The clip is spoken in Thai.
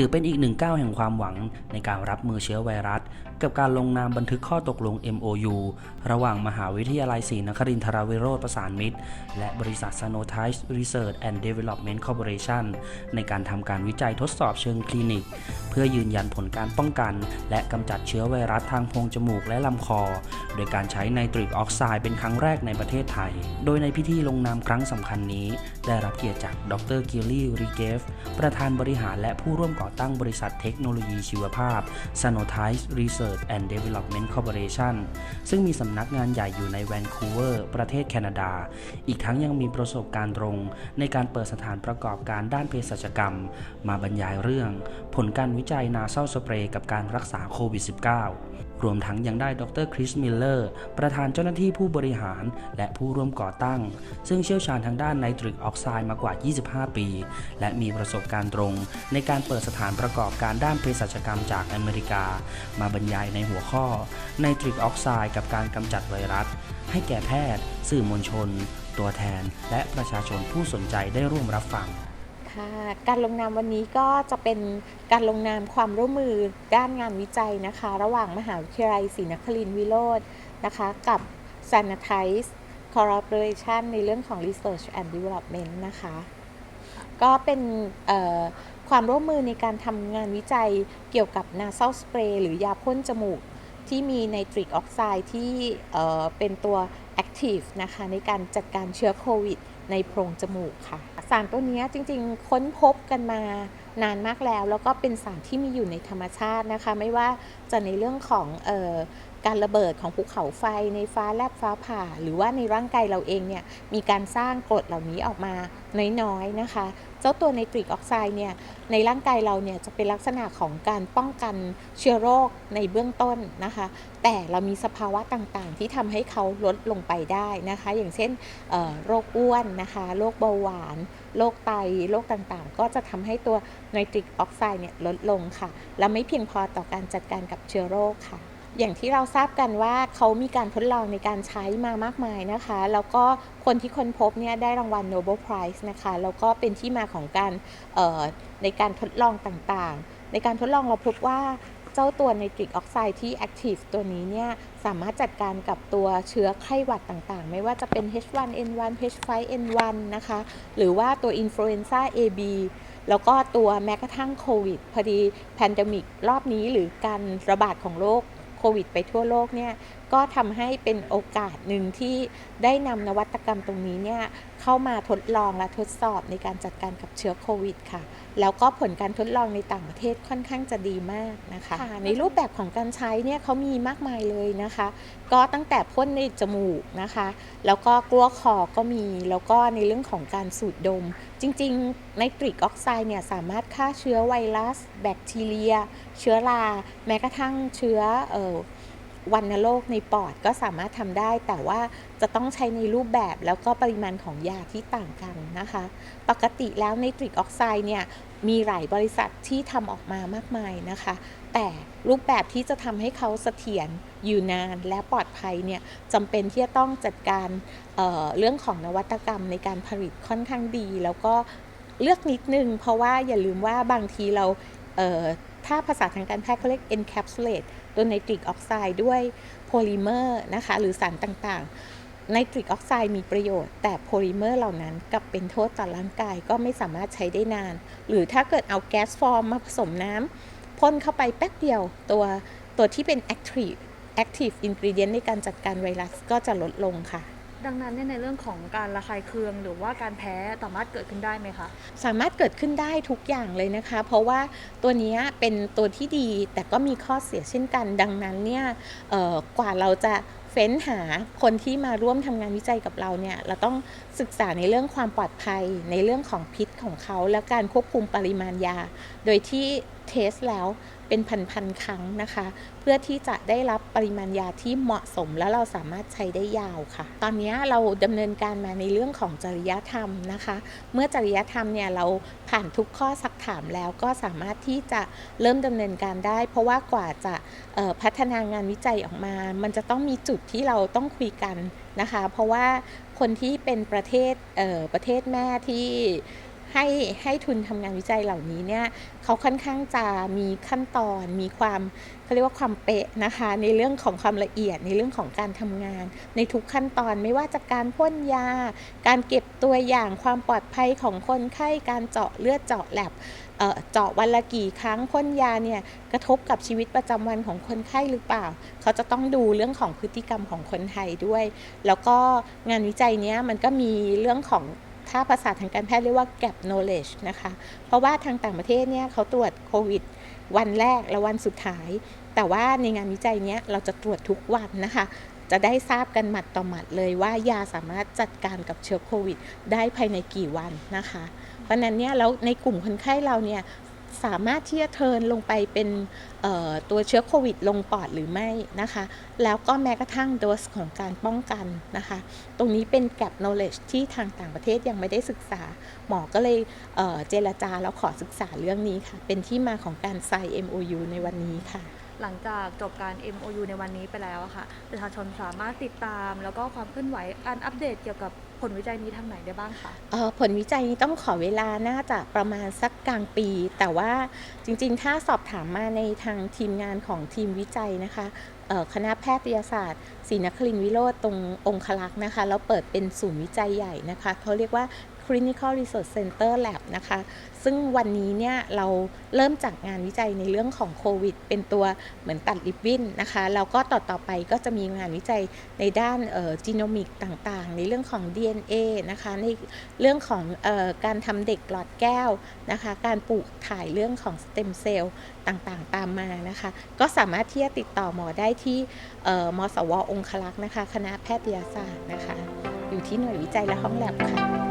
ถือเป็นอีกหนึ่งก้าวแห่งความหวังในการรับมือเชื้อไวรัส กับการลงนามบันทึกข้อตกลง MOU ระหว่างมหาวิทยาลัยศรีนครินทราวิโรธประสานมิตร และบริษัท Sanotice Research and Development Corporation ในการทำการวิจัยทดสอบเชิงคลินิก เพื่อยืนยันผลการป้องกัน และกำจัดเชื้อไวรัสทางโพรงจมูกและลำคอ โดยการใช้ไนตริกออกไซด์เป็นครั้งแรกในประเทศไทย โดยในพิธีลงนามครั้งสำคัญนี้ ได้รับเกียรติจากดรกิลลี่ริเกฟประธานบริหารและผู้ร่วมก่อตั้งบริษัทเทคโนโลยีชีวภาพ s a n o t i z e Research and Development Corporation ซึ่งมีสำนักงานใหญ่อยู่ในแวนคูเวอร์ ประเทศแคนาดา อีกทั้งยังมีประสบการณ์ตรง ในการเปิดสถานประกอบการด้านเภสัชกรรม มาบรรยายเรื่อง ผลการวิจัยนาเซลสเปรย์กับการรักษาโควิด -19 รวมทั้งยังได้ดรคริสมิลเลอร์ประธานเจ้าหน้าที่ผู้บริหาร และผู้ร่วมก่อตั้ง ซึ่งเชี่ยวชาญทางด้านไนตริกออกไซด์มากว่า 25 ปี และมีประสบการณ์ตรง ในการเปิดสถานประกอบการด้านเภสัชกรรมจากอเมริกา มาบรรยายในหัวข้อไนตริกออกไซด์กับการกำจัดไวรัส ให้แก่แพทย์ สื่อมวลชน ตัวแทน และประชาชนผู้สนใจได้ร่วมรับฟัง ค่ะการลงนามวันนี้ก็จะเป็นการลงนามความร่วมมือด้านงานวิจัยนะคะ ระหว่างมหาวิทยาลัยศรีนครินทรวิโรจน์นะคะ กับ Sanitize Corporation ในเรื่องของ Research and Development นะคะ ก็เป็นความร่วมมือในการทำงานวิจัยเกี่ยวกับ nasal spray หรือยาพ่นจมูกที่มีไนตริกออกไซด์ที่เอ่อเป็นตัว active นะคะ ในการจัดการเชื้อโควิด ในโพรงจมูกค่ะ สารตัวนี้จริงๆ ค้นพบกันมานานมากแล้ว แล้วก็เป็นสารที่มีอยู่ในธรรมชาตินะคะ ไม่ว่าจะในเรื่องของออการระเบิดของภูเขาไฟในฟ้าแลบฟ้าผ่า หรือว่าในร่างกายเราเองเนี่ยมีการสร้างกรดเหล่านี้ออกมาน้อยๆนะคะ เจ้าตัวไนตริกออกไซด์เนี่ยในร่างกายเราเนี่ยจะเป็นลักษณะของการป้องกันเชื้อโรคในเบื้องต้นนะคะ แต่เรามีสภาวะต่างๆ ที่ทำให้เขาลดลงไปได้นะคะ อย่างเช่นโรคอ้วนนะคะโรคเบาหวานโรคไตโรคต่างๆ ก็จะทำให้ตัวไนตริกออกไซด์เนี่ยลดลงค่ะ และไม่เพียงพอต่อการจัดการกับเชื้อโรคค่ะ อย่างที่เราทราบกันว่าเขามีการทดลองในการใช้มามากมายนะคะ แล้วก็คนที่ค้นพบเนี่ยได้รางวัล Nobel Prize นะคะ แล้วก็เป็นที่มาของการในการทดลองต่างๆ ในการทดลองเราพบว่าเจ้าตัวไนตริกออกไซด์ที่ active ตัวนี้เนี่ยสามารถจัดการกับตัวเชื้อไข้หวัดต่างๆ ไม่ว่าจะเป็น H1N1 H5N1 นะคะ หรือว่าตัว Influenza AB แล้วก็ตัวแม้กระทั่งโควิด พอดีแพนเดมิกรอบนี้หรือการระบาดของโรค โควิดไปทั่วโลกเนี่ยก็ทำให้เป็นโอกาสหนึ่งที่ได้นำนวัตกรรมตรงนี้เนี่ยเข้ามาทดลองและทดสอบในการจัดการกับเชื้อโควิดค่ะ แล้วก็ผลการทดลองในต่างประเทศค่อนข้างจะดีมากนะคะค่ะในรูปแบบของการใช้เนี่ยเขามีมากมายเลยนะคะ ก็ตั้งแต่พ่นในจมูกนะคะ แล้วก็กลัวคอก็มี แล้วก็ในเรื่องของการสูดดม จริงๆ ไนตริกออกไซด์เนี่ยสามารถฆ่าเชื้อไวรัส แบคทีเรีย เชื้อรา แม้กระทั่งเชื้อเอ่อวัณโรคในปอดก็สามารถทำได้ แต่ว่าจะต้องใช้ในรูปแบบแล้วก็ปริมาณของยาที่ต่างกันนะคะ ปกติแล้วไนตริกออกไซด์เนี่ย มีหลายบริษัทที่ทำออกมามากมายนะคะ แต่รูปแบบที่จะทำให้เขาเสถียรอยู่นานและปลอดภัยเนี่ยจำเป็นที่จะต้องจัดการเเรื่องของนวัตกรรมในการผลิตค่อนข้างดี แล้วก็เลือกนิดนึง เพราะว่าอย่าลืมว่าบางทีเราเถ้าภาษาทางการแพทย์เขาเรียก encapsulate ตัวไนตริกออกไซด์ด้วยโพลิเมอร์นะคะ หรือสารต่างๆ ไนตริกออกไซด์มีประโยชน์ แต่โพลิเมอร์เหล่านั้นกลับเป็นโทษต่อร่างกายก็ไม่สามารถใช้ได้นาน หรือถ้าเกิดเอาแก๊สฟอร์มมาผสมน้ำพ่นเข้าไปแป๊บเดียวตัวตัวที่เป็น active active ingredient ในการจัดการไวรัสก็จะลดลงค่ะดังนั้นเนี่ยในเรื่องของการระคายเคืองหรือว่าการแพ้สามารถเกิดขึ้นได้ไหมคะ สามารถเกิดขึ้นได้ทุกอย่างเลยนะคะ เพราะว่าตัวเนี้ยเป็นตัวที่ดีแต่ก็มีข้อเสียเช่นกัน ดังนั้นเนี่ยเอ่อกว่าเราจะ เฟ้นหาคนที่มาร่วมทำงานวิจัยกับเราเนี่ยเราต้องศึกษาในเรื่องความปลอดภัย ในเรื่องของพิษของเขา และการควบคุมปริมาณยา โดยที่ เทสแล้วเป็นพันๆครั้งนะคะ เพื่อที่จะได้รับปริมาณยาที่เหมาะสม แล้วเราสามารถใช้ได้ยาวค่ะ ตอนนี้เราดำเนินการมาในเรื่องของจริยธรรมนะคะ เมื่อจริยธรรมเนี่ยเราผ่านทุกข้อสักถามแล้วก็สามารถที่จะเริ่มดำเนินการได้ เพราะว่ากว่าจะพัฒนางานวิจัยออกมา มันจะต้องมีจุดที่เราต้องคุยกันนะคะ เพราะว่าคนที่เป็นประเทศเประเทศแม่ที่ ให้ให้ทุนทำงานวิจัยเหล่านี้เนี่ยเขาค่อนข้างจะมีขั้นตอน มีความเขาเรียกว่าความเป๊ะนะคะ ในเรื่องของความละเอียดในเรื่องของการทำงาน ในทุกขั้นตอนไม่ว่าจะการพ่นยา การเก็บตัวอย่างความปลอดภัยของคนไข้การเจาะเลือดเจาะแลบเจาะวันละกี่ครั้งพ่นยาเนี่ยกระทบกับชีวิตประจำวันของคนไข้หรือเปล่า เขาจะต้องดูเรื่องของพฤติกรรมของคนไทยด้วย แล้วก็งานวิจัยเนี้ยมันก็มีเรื่องของ ถ้าภาษาทางการแพทย์เรียกว่า gap knowledge นะคะ เพราะว่าทางต่างประเทศเนี่ยเขาตรวจโควิด วันแรกและวันสุดท้าย แต่ว่าในงานวิจัยเนี้ยเราจะตรวจทุกวันนะคะ จะได้ทราบกันหมัดต่อหมัดเลยว่ายาสามารถจัดการกับเชื้อโควิด ได้ภายในกี่วันนะคะ เพราะนั้นเนี่ยแล้วในกลุ่มคนไข้เราเนี่ย สามารถที่จะเทิร์นลงไปเป็นตัวเชื้อโควิดลงปอดหรือไม่นะคะ แล้วก็แม้กระทั่งโดสของการป้องกันนะคะ ตรงนี้เป็น gap knowledge ที่ทางต่างประเทศยังไม่ได้ศึกษา หมอก็เลยเเจรจาแล้วขอศึกษาเรื่องนี้ค่ะ เป็นที่มาของการไซ MOU ในวันนี้ค่ะ หลังจากจบการ MOU ในวันนี้ไปแล้วค่ะ ประชาชนสามารถติดตาม แล้วก็ความเคลื่อนไหวการอัปเดตเกี่ยวกับผลวิจัยนี้ทางไหนได้บ้างคะเอ่อผลวิจัยนี้ต้องขอเวลาน่าจะประมาณสักกลางปี แต่ว่าจริงๆ ถ้าสอบถามมาในทางทีมงานของทีมวิจัยนะคะคณะแพทยศาสตร์ศรีนครินทรวิโรธตรงองคลักษ์นะคะ แล้วเปิดเป็นศูนย์วิจัยใหญ่นะคะเขาเรียกว่า Clinical Research Center Lab นะคะ ซึ่งวันนี้เนี่ยเราเริ่มจากงานวิจัยในเรื่องของโควิด เป็นตัวเหมือนตัดริบบิ้นนะคะ แล้วก็ต่อต่อไปก็จะมีงานวิจัยในด้านจีโนมิกต่างๆ ในเรื่องของ DNA นะคะ ในเรื่องของเออการทำเด็กหลอดแก้วนะคะ การปลูกถ่ายเรื่องของสเต็มเซลล์ต่างๆ ตามมานะคะ ก็สามารถที่จะติดต่อหมอได้ที่เอ่อมสวองคลักษ์นะคะ คณะแพทยศาสตร์นะคะ อยู่ที่หน่วยวิจัยและห้องแลบค่ะ